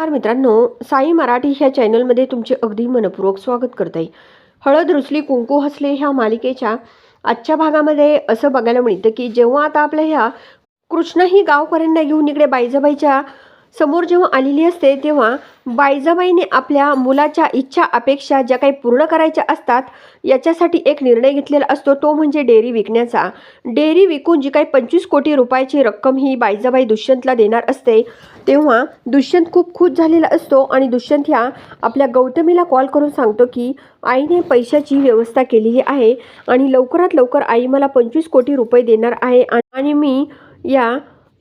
नमस्कार मित्रांनो साई मराठी ह्या चॅनलमध्ये तुमचे अगदी मनपूर्वक स्वागत करते. हळद रुसली कुंकू हसले ह्या मालिकेच्या आजच्या भागामध्ये असं बघायला मिळतं की जेव्हा आता आपल्या ह्या कृष्ण ही गावकऱ्यांना घेऊन इकडे बाईजाबाईच्या समोर जेव्हा आलेली असते तेव्हा बायजाबाईने आपल्या मुलाच्या इच्छा अपेक्षा ज्या काही पूर्ण करायच्या असतात याच्यासाठी एक निर्णय घेतलेला असतो. तो म्हणजे डेअरी विकण्याचा. डेअरी विकून जी काही पंचवीस कोटी रुपयाची रक्कम ही बायजाबाई दुष्यंतला देणार असते तेव्हा दुष्यंत खूप खुश झालेला असतो आणि दुष्यंत ह्या आपल्या गौतमीला कॉल करून सांगतो की आईने पैशाची व्यवस्था केलेली आहे आणि लवकरात लवकर आई मला पंचवीस कोटी रुपये देणार आहे आणि मी या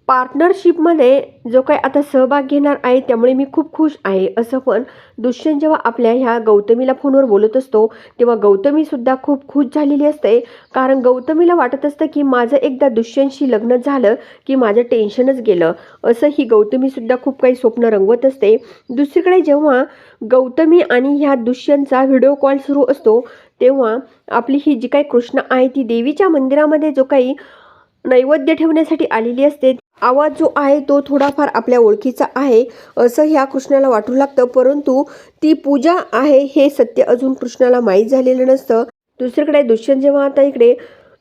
पार्टनरशिपमध्ये जो काही आता सहभाग घेणार आहे त्यामुळे मी खूप खुश आहे. असं पण दुष्यंत जेव्हा आपल्या ह्या गौतमीला फोनवर बोलत असतो तेव्हा गौतमीसुद्धा खूप खुश झालेली असते. कारण गौतमीला वाटत असतं की माझं एकदा दुष्यंतशी लग्न झालं की माझं टेन्शनच गेलं. असं ही गौतमीसुद्धा खूप काही स्वप्न रंगवत असते. दुसरीकडे जेव्हा गौतमी आणि ह्या दुष्यंतचा व्हिडिओ कॉल सुरू असतो तेव्हा आपली ही जी काही कृष्ण आहे ती देवीच्या मंदिरामध्ये जो काही नैवेद्य ठेवण्यासाठी आलेली असते आवाज जो आहे तो थोडाफार आपल्या ओळखीचा आहे असं ह्या कृष्णाला वाटू लागतं. परंतु ती पूजा आहे हे सत्य अजून कृष्णाला माहीत झालेलं नसतं. दुसरीकडे दुष्यंत जेव्हा आता इकडे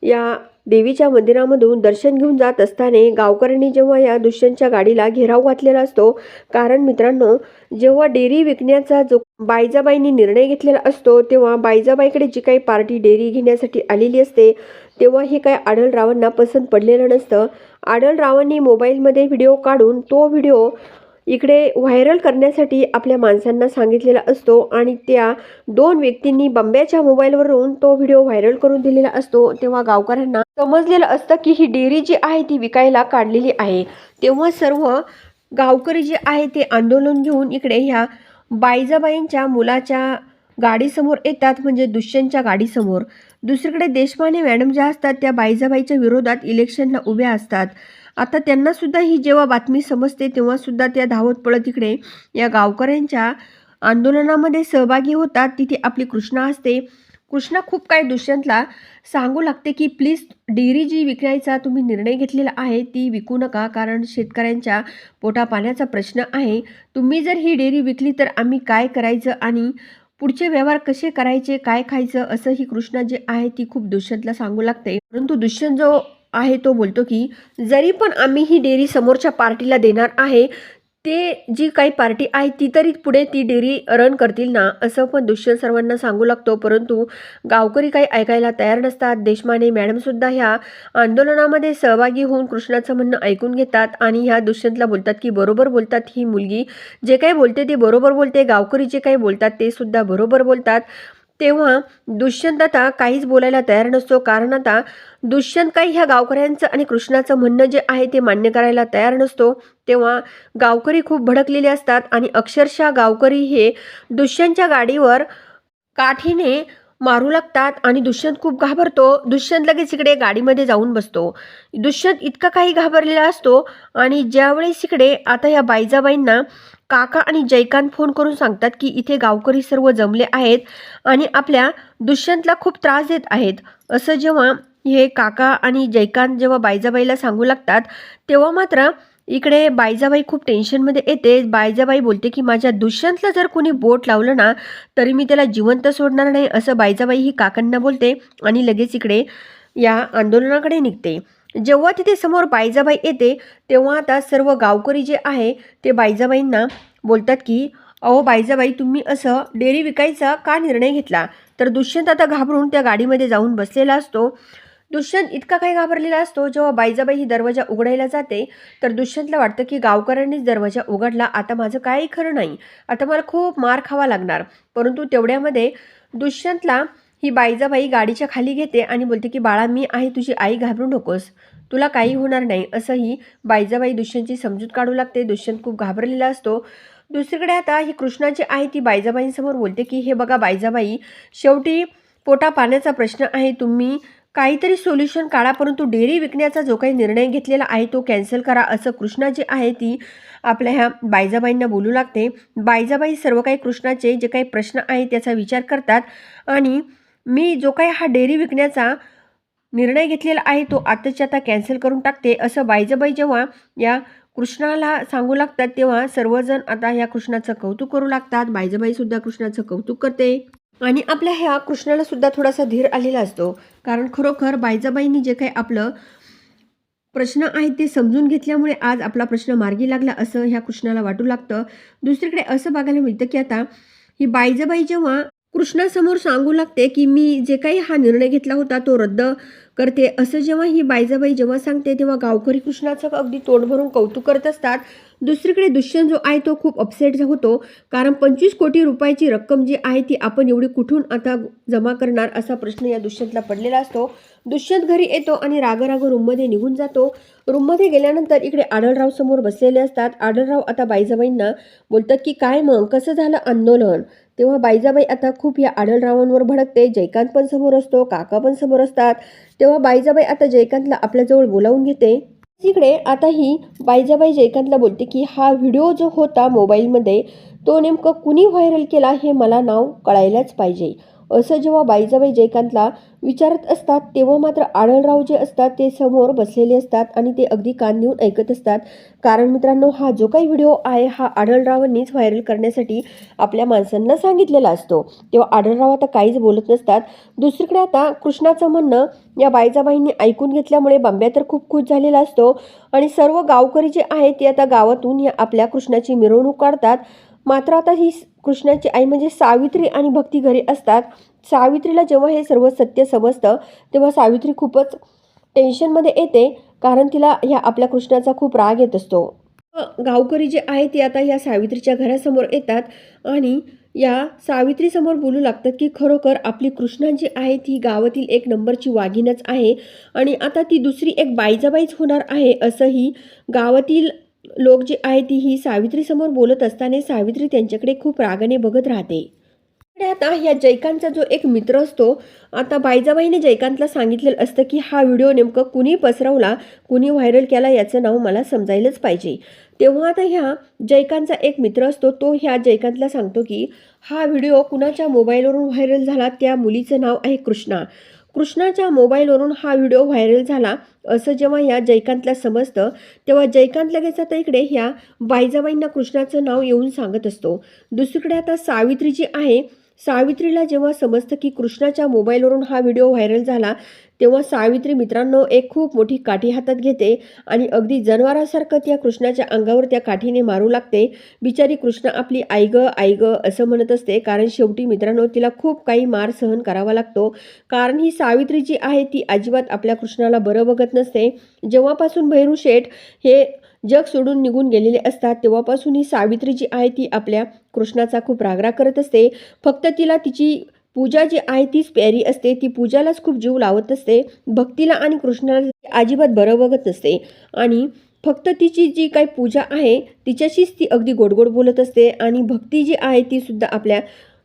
या देवीच्या मंदिरामधून दर्शन घेऊन जात असताना गावकऱ्यांनी जेव्हा या दुष्यंतच्या गाडीला घेराव घातलेला असतो कारण मित्रांनो जेव्हा डेअरी विकण्याचा जो बायजाबाईंनी निर्णय घेतलेला असतो तेव्हा बायजाबाईकडे जी काही पार्टी डेअरी घेण्यासाठी आलेली असते तेव्हा हे काय आढळरावांना पसंत पडलेलं नसतं. आढळरावांनी मोबाईलमध्ये व्हिडिओ काढून तो व्हिडिओ इकडे व्हायरल करण्यासाठी आपल्या माणसांना सांगितलेला असतो आणि त्या दोन व्यक्तींनी बंब्याच्या मोबाईलवरून तो व्हिडिओ व्हायरल करून दिलेला असतो. तेव्हा गावकऱ्यांना समजलेलं असतं की ही डेअरी जी आहे ती विकायला काढलेली आहे. तेव्हा सर्व गावकरी जे आहे ते आंदोलन घेऊन इकडे ह्या बायजाबाईंच्या मुलाच्या गाडीसमोर येतात म्हणजे दुष्यंतच्या गाडीसमोर. दुसरीकडे देशपांडे मॅडम ज्या असतात त्या बायजाबाईच्या विरोधात इलेक्शनला उभ्या असतात. आता त्यांनासुद्धा ही जेव्हा बातमी समजते तेव्हासुद्धा त्या धावत पळत इकडे या गावकऱ्यांच्या आंदोलनामध्ये सहभागी होतात. तिथे आपली कृष्णा असते. कृष्णा खूप काय दुष्यंतला सांगू लागते की प्लीज डेअरी जी विकायचा तुम्ही निर्णय घेतलेला आहे ती विकू नका. कारण शेतकऱ्यांच्या पोटापाण्याचा प्रश्न आहे. तुम्ही जर ही डेअरी विकली तर आम्ही काय करायचं आणि पुढचे व्यवहार कसे करायचे काय खायचं असं ही कृष्णा जे आहे ती खूप दुष्यंतला सांगू लागते. परंतु दुष्यंत जो आहे तो बोलतो की जरी पण आम्ही ही डेअरी समोरच्या पार्टीला देणार आहे ते जी काही पार्टी आहे ती तरी पुढे ती डेअरी रन करतील ना असं पण दुष्यंत सर्वांना सांगू लागतो. परंतु गावकरी काही ऐकायला तयार नसतात. देशमाने मॅडमसुद्धा ह्या आंदोलनामध्ये सहभागी होऊन कृष्णाचं म्हणणं ऐकून घेतात आणि ह्या दुष्यंतला बोलतात की बरोबर बोलतात ही मुलगी. जे काही बोलते ते बरोबर बोलते. गावकरी जे काही बोलतात ते सुद्धा बरोबर बोलतात. तेव्हा दुष्यंत आता काहीच बोलायला तयार नसतो. कारण आता दुष्यंत काही ह्या गावकऱ्यांचं आणि कृष्णाचं म्हणणं जे आहे ते मान्य करायला तयार नसतो. तेव्हा गावकरी खूप भडकलेले असतात आणि अक्षरशः गावकरी हे दुष्यंतच्या गाडीवर काठीने मारू लागतात आणि दुष्यंत खूप घाबरतो. दुष्यंत लगेच इकडे गाडीमध्ये जाऊन बसतो. दुष्यंत इतका काही घाबरलेला असतो आणि ज्यावेळेस इकडे आता या बायजाबाईंना काका आणि जयकांत फोन करून सांगतात की इथे गावकरी सर्व जमले आहेत आणि आपल्या दुष्यंतला खूप त्रास देत आहेत. असं जेव्हा हे काका आणि जयकांत जेव्हा बायजाबाईला सांगू लागतात तेव्हा मात्र इकडे बायजाबाई खूप टेन्शनमध्ये येते. बायजाबाई बोलते की माझ्या दुष्यंतला जर कोणी बोट लावलं ना तरी मी त्याला जिवंत सोडणार नाही असं बायजाबाई ही काकांना बोलते आणि लगेच इकडे या आंदोलनाकडे निघते. जेव्हा तिथे समोर बायजाबाई येते तेव्हा आता सर्व गावकरी जे आहे ते बायजाबाईंना बोलतात की अहो बायजाबाई तुम्ही असं डेअरी विकायचा का निर्णय घेतला? तर दुष्यंत आता घाबरून त्या गाडीमध्ये जाऊन बसलेला असतो. दुष्यंत इतका काही घाबरलेला असतो जेव्हा बायजाबाई ही दरवाजा उघडायला जाते तर दुष्यंतला वाटतं की गावकऱ्यांनीच दरवाजा उघडला. आता माझं काही खरं नाही. आता मला खूप मार खावा लागणार. परंतु तेवढ्यामध्ये दुष्यंतला ही बायजाबाई गाडीच्या खाली घेते आणि बोलते की बाळा मी आहे तुझी आई घाबरू नकोस. तुला काही होणार नाही. असंही बायजाबाई दुष्यंतची समजूत काढू लागते. दुष्यंत खूप घाबरलेला असतो. दुसरीकडे आता ही कृष्णाची आहे ती बायजाबाईंसमोर बोलते की हे बघा बायजाबाई शेवटी पोटा पाण्याचा प्रश्न आहे. तुम्ही काहीतरी सोल्युशन काढा परंतु डेअरी विकण्याचा जो काही निर्णय घेतलेला आहे तो कॅन्सल करा. असं कृष्णा जी आहे ती आपल्या ह्या बायजाबाईंना बोलू लागते. बायजाबाई सर्व काही कृष्णाचे जे काही प्रश्न आहे त्याचा विचार करतात आणि मी जो काही हा डेअरी विकण्याचा निर्णय घेतलेला आहे तो आताच्या आता कॅन्सल करून टाकते. असं बाईजबाई जेव्हा या कृष्णाला सांगू लागतात तेव्हा सर्वजण आता ह्या कृष्णाचं कौतुक करू लागतात. बायजाबाई सुद्धा कृष्णाचं कौतुक करते. आणि आपल्या ह्या कृष्णाला सुद्धा थोडासा धीर आलेला असतो. कारण खरोखर बाईजाबाईंनी जे काही आपलं प्रश्न आहेत ते समजून घेतल्यामुळे आज आपला प्रश्न मार्गी लागला असं ह्या कृष्णाला वाटू लागतं. दुसरीकडे असं बघायला मिळतं की आता ही बायजाबाई जेव्हा कृष्णासमोर सांगू लागते की मी जे काही हा निर्णय घेतला होता तो रद्द करते. असं जेव्हा ही बायजाबाई जेव्हा सांगते तेव्हा गावकरी कृष्णाचं अगदी तोंड भरून कौतुक करत असतात. दुसरीकडे दुष्यंत जो आहे तो खूप अपसेट होतो. कारण पंचवीस कोटी रुपयाची रक्कम जी आहे ती आपण एवढी कुठून आता जमा करणार असा प्रश्न या दुष्यंतला पडलेला असतो. दुष्यंत घरी येतो आणि रागराग रूममध्ये निघून जातो. रूममध्ये गेल्यानंतर इकडे आढळराव समोर बसलेले असतात. आढळराव आता बाईजाबाईंना बोलतात की काय मग? कसं झालं आंदोलन? तेव्हा बायजाबाई आता खूप या आढळरावांवर भडकते. जयकांत पण समोर असतो काका पण समोर असतात. तेव्हा बायजाबाई आता जयकांतला आपल्याजवळ बोलावून घेते. तिकडे आता ही बाईजाबाई जयकांतला बोलते की हा व्हिडिओ जो होता मोबाईलमध्ये तो नेमकं कुणी व्हायरल केला हे मला नाव कळायलाच पाहिजे. असं जेव्हा बाईजाबाई जयकांतला विचारत असतात तेव्हा मात्र आढळराव जे असतात ते समोर बसलेले असतात आणि ते अगदी कान देऊन ऐकत असतात. कारण मित्रांनो हा जो काही व्हिडिओ आहे हा आढळरावांनीच व्हायरल करण्यासाठी आपल्या माणसांना सांगितलेला असतो. तेव्हा आढळराव आता काहीच बोलत नसतात. दुसरीकडे आता कृष्णाचं म्हणणं या बाईजाबाईंनी ऐकून घेतल्यामुळे बांब्या तर खूप खुश झालेला असतो. आणि सर्व गावकरी जे आहेत ते आता गावातून या आपल्या कृष्णाची मिरवणूक काढतात. मात्र आता ही कृष्णाची आई म्हणजे सावित्री आणि भक्ती घरी असतात. सावित्रीला जेव्हा हे सर्व सत्य समजतं तेव्हा सावित्री खूपच टेन्शनमध्ये येते कारण तिला ह्या आपल्या कृष्णाचा खूप राग येत असतो. गावकरी जे आहे ते आता या सावित्रीच्या घरासमोर येतात आणि या सावित्रीसमोर बोलू लागतात की खरोखर आपली कृष्णा जी आहे ती गावातील एक नंबरची वाघिनच आहे आणि आता ती दुसरी एक बाईजाबाईच होणार आहे असंही गावातील लोक जे आहे ती ही सावित्रीसमोर बोलत असताना सावित्री त्यांच्याकडे खूप रागाने बघत राहते. आता ह्या जयकांतचा जो एक मित्र असतो आता बायजाबाईने जयकांतला सांगितलेलं असतं की हा व्हिडिओ नेमकं कुणी पसरवला कुणी व्हायरल केला याचं नाव मला समजायलाच पाहिजे. तेव्हा आता ह्या जयकांतचा एक मित्र असतो तो ह्या जयकांतला सांगतो की हा व्हिडिओ कुणाच्या मोबाईलवरून व्हायरल झाला त्या मुलीचं नाव आहे कृष्णा. कृष्णाच्या मोबाईलवरून हा व्हिडिओ व्हायरल झाला. असं जेव्हा या जयकांतला समजतं तेव्हा जयकांत लगेच आता इकडे ह्या बायजाबाईंना कृष्णाचं नाव येऊन सांगत असतो. दुसरीकडे आता सावित्री जी आहे. सावित्रीला जेव्हा समजतं की कृष्णाच्या मोबाईलवरून हा व्हिडिओ व्हायरल झाला तेव्हा सावित्री मित्रांनो एक खूप मोठी काठी हातात घेते आणि अगदी जनावरासारखं त्या कृष्णाच्या अंगावर त्या काठीने मारू लागते. बिचारी कृष्णा आपली आई ग आई ग असं म्हणत असते कारण शेवटी मित्रांनो तिला खूप काही मार सहन करावा लागतो. कारण ही सावित्री जी आहे ती अजिबात आपल्या कृष्णाला बरं बघत नसते. जेव्हापासून भैरू शेठ हे जग सोडून निघून गेलेले असतात. तेव्हापासून ही सावित्री जी आहे ती आपल्या कृष्णाचा खूप रागराग करत असते. फक्त तिला तिची पूजा जी आहे तीच प्यारी असते. ती पूजालाच खूप जीव लावत असते. भक्तीला आणि कृष्णाला अजिबात बरं बघत नसते. आणि फक्त तिची जी काही पूजा आहे तिच्याशीच ती अगदी गोडगोड बोलत असते. आणि भक्ती जी आहे ती सुद्धा आपल्या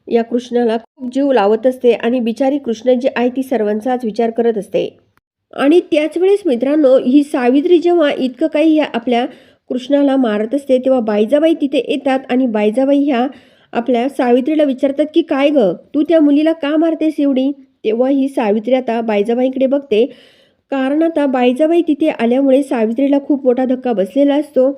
या कृष्णाला खूप जीव लावत असते. आणि बिचारी कृष्ण जी आहे ती सर्वांचाच विचार करत असते. आणि त्याच वेळेस मित्रांनो ही सावित्री जेव्हा इतकं काही ह्या आपल्या कृष्णाला मारत असते तेव्हा बायजाबाई तिथे येतात आणि बायजाबाई ह्या आपल्या सावित्रीला विचारतात की काय ग? तू त्या मुलीला का मारतेस एवढी? तेव्हा ही सावित्री आता बायजाबाईंकडे बघते. कारण आता बायजाबाई तिथे आल्यामुळे सावित्रीला खूप मोठा धक्का बसलेला असतो.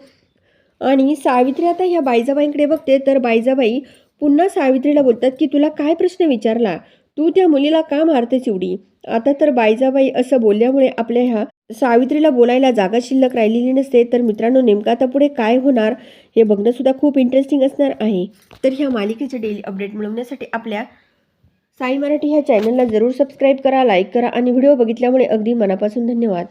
आणि सावित्री आता ह्या बायजाबाईंकडे बघते तर बायजाबाई पुन्हा सावित्रीला बोलतात की तुला काय प्रश्न विचारला? तू त्या मुलीला का मारतेस एवढी? आता तर बायजाबाई असं बोलल्यामुळे आपल्या ह्या सावित्रीला बोलायला जागा शिल्लक राहिलेली नसते. तर मित्रांनो नेमकं आता पुढे काय होणार हे बघणंसुद्धा खूप इंटरेस्टिंग असणार आहे. तर ह्या मालिकेचे डेली अपडेट मिळवण्यासाठी आपल्या साई मराठी ह्या चॅनलला जरूर सबस्क्राईब करा लाईक करा आणि व्हिडिओ बघितल्यामुळे अगदी मनापासून धन्यवाद.